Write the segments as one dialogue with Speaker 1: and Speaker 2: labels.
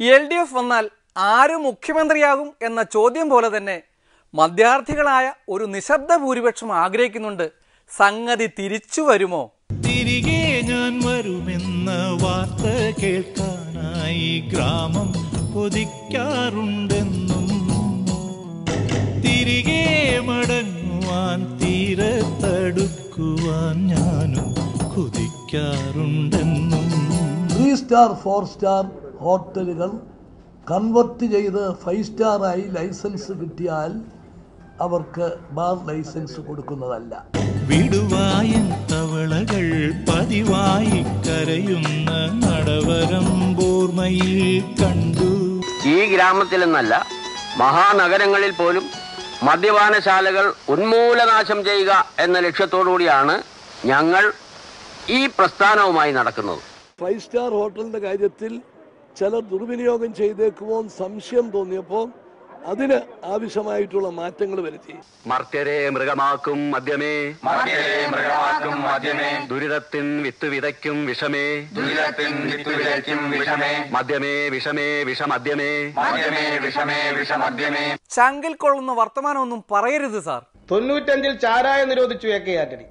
Speaker 1: L D F വന്നാൽ ആര് മുഖ്യമന്ത്രിയാകും എന്ന ചോദ്യം പോലെ തന്നെ മധ്യാർത്ഥികളായ ഒരു നിശബ്ദ ഭൂരിപക്ഷം ആഗ്രഹിക്കുന്നുണ്ട്. സംഗതി തിരിച്ചു വരുമോ?
Speaker 2: തിരികെ ഞാൻ വരുമെന്ന വാർത്ത കേൾക്കാനായി ഗ്രാമം കൊതിക്കാറുണ്ടെന്നും തിരികെ മടങ്ങുവാൻ തീരത്തടുക്കുവാൻ ഞാനും കൊതിക്കാറുണ്ടെന്നും
Speaker 3: ത്രീ സ്റ്റാർ ഫോർ സ്റ്റാർ ഹോട്ടലുകൾ കൺവെർട്ട് ചെയ്ത് ഫൈവ് സ്റ്റാറായി ലൈസൻസ് കിട്ടിയാൽ അവർക്ക് ബാർ ലൈസൻസ് കൊടുക്കുന്നതല്ല.
Speaker 2: വിടുവായൻ തവളകൾ പതിവായി കരയുന്ന നടവരം ഓർമ്മയിൽ കണ്ടു.
Speaker 4: ഈ ഗ്രാമത്തിലെന്നല്ല മഹാനഗരങ്ങളിൽ പോലും മദ്യപാനശാലകൾ ഉന്മൂലനാശം ചെയ്യുക എന്ന ലക്ഷ്യത്തോടുകൂടിയാണ് ഞങ്ങൾ ഈ പ്രസ്ഥാനവുമായി നടക്കുന്നത്.
Speaker 3: ഫൈവ് സ്റ്റാർ ഹോട്ടലിന്റെ കാര്യത്തിൽ ചിലർ ദുർവിനിയോഗം ചെയ്തേക്കുമോ എന്ന് സംശയം തോന്നിയപ്പോൾ അതിന് ആവശ്യമായിട്ടുള്ള മാറ്റങ്ങൾ വരുത്തി.
Speaker 4: മർത്യരെ മൃഗമാക്കും മദ്യമേ.
Speaker 5: മർത്യരെ മൃഗമാക്കും മദ്യമേ.
Speaker 4: ദുരിതത്തിൻ വിത്ത് വിതയ്ക്കും വിഷമേ.
Speaker 5: ദുരിതത്തിൻ വിത്ത് വിതയ്ക്കും വിഷമേ.
Speaker 4: മദ്യമേ വിഷമേ വിഷമദ്യമേ.
Speaker 5: മദ്യമേ വിഷമേ വിഷമദ്യമേ.
Speaker 1: ചങ്കിൽ കൊള്ളുന്ന വർത്തമാനമൊന്നും പറയരുത് സാർ.
Speaker 6: തൊണ്ണൂറ്റഞ്ചിൽ ചാരായം നിരോധിച്ചു എ കെ ആന്റണി.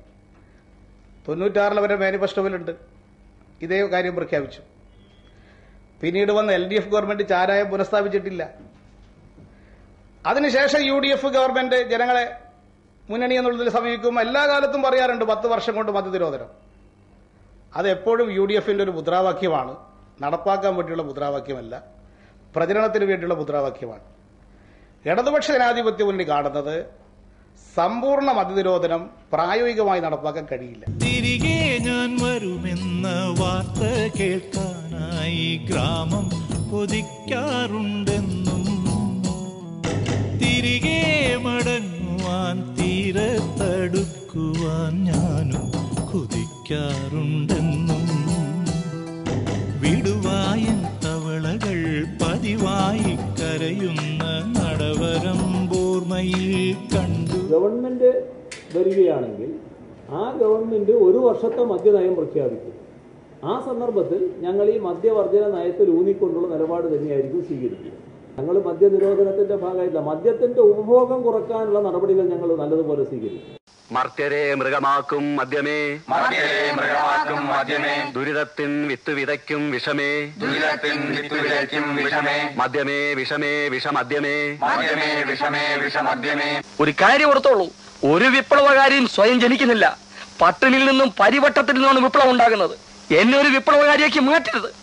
Speaker 6: തൊണ്ണൂറ്റാറിൽ അവരുടെ മാനിഫെസ്റ്റോയിലുണ്ട്. ഇതേ കാര്യം പ്രഖ്യാപിച്ചു. പിന്നീട് വന്ന എൽ ഡി എഫ് ഗവൺമെന്റ് ചാരായം പുനഃസ്ഥാപിച്ചിട്ടില്ല. അതിനുശേഷം യു ഡി എഫ് ഗവൺമെന്റ് ജനങ്ങളെ മുന്നണി എന്നുള്ളതിൽ സമീപിക്കുമ്പോൾ എല്ലാ കാലത്തും പറയാറുണ്ട് പത്ത് വർഷം കൊണ്ട് മതനിരോധനം അത് എപ്പോഴും യു ഡി എഫിന്റെ ഒരു മുദ്രാവാക്യമാണ്. നടപ്പാക്കാൻ വേണ്ടിയുള്ള മുദ്രാവാക്യമല്ല. പ്രചരണത്തിന് വേണ്ടിയുള്ള മുദ്രാവാക്യമാണ്. ഇടതുപക്ഷ ജനാധിപത്യ മുന്നണി കാണുന്നത് സമ്പൂർണ മദ്യനിരോധനം പ്രായോഗികമായി നടപ്പാക്കാൻ കഴിയില്ല.
Speaker 2: തിരികെ ഞാൻ വരുമെന്ന വാർത്ത കേൾക്കാനായി ഗ്രാമം കൊതിക്കാറുണ്ടെന്നും തിരികെ മടങ്ങുവാൻ തീരത്തടുക്കുവാൻ ഞാനും കൊതിക്കാറുണ്ടെന്നും. വിടുവായൻ തവളകൾ പതിവായി കരയുന്ന നടവരം ബോർമയിൽ കണ്ടു
Speaker 7: ഗവൺമെന്റ് വരികയാണെങ്കിൽ ആ ഗവൺമെന്റ് ഒരു വർഷത്തെ മദ്യനയം പ്രഖ്യാപിക്കും. ആ സന്ദർഭത്തിൽ ഞങ്ങൾ ഈ മദ്യവർജന നയത്തിൽ ഊന്നിക്കൊണ്ടുള്ള നിലപാട് തന്നെയായിരിക്കും സ്വീകരിക്കുക. ഞങ്ങൾ മദ്യനിരോധനത്തിന്റെ ഭാഗമായിട്ടില്ല. മദ്യത്തിന്റെ ഉപഭോഗം കുറക്കാനുള്ള നടപടികൾ ഞങ്ങൾ നല്ലതുപോലെ സ്വീകരിക്കും.
Speaker 4: മർത്യരെ മൃഗമാക്കും മദ്യമേ.
Speaker 5: മർത്യരെ മൃഗമാക്കും മദ്യമേ.
Speaker 4: ദുരിതത്തിൻ വിത്ത് വിതയ്ക്കും വിഷമേ.
Speaker 5: ദുരിതത്തിൻ വിത്ത് വിതയ്ക്കും വിഷമേ.
Speaker 4: മദ്യമേ വിഷമേ വിഷമദ്യമേ.
Speaker 5: മദ്യമേ വിഷമേ വിഷമദ്യമേ.
Speaker 4: ഒരു കാര്യം ഓർത്തോളൂ. ഒരു വിപ്ലവകാരിയും സ്വയം ജനിക്കുന്നില്ല. പട്ടിണിയിൽ നിന്നും പരിവട്ടത്തിൽ നിന്നുമാണ് വിപ്ലവം ഉണ്ടാകുന്നത്. എന്നെ ഒരു വിപ്ലവകാരിയാക്കി മാറ്റരുത്.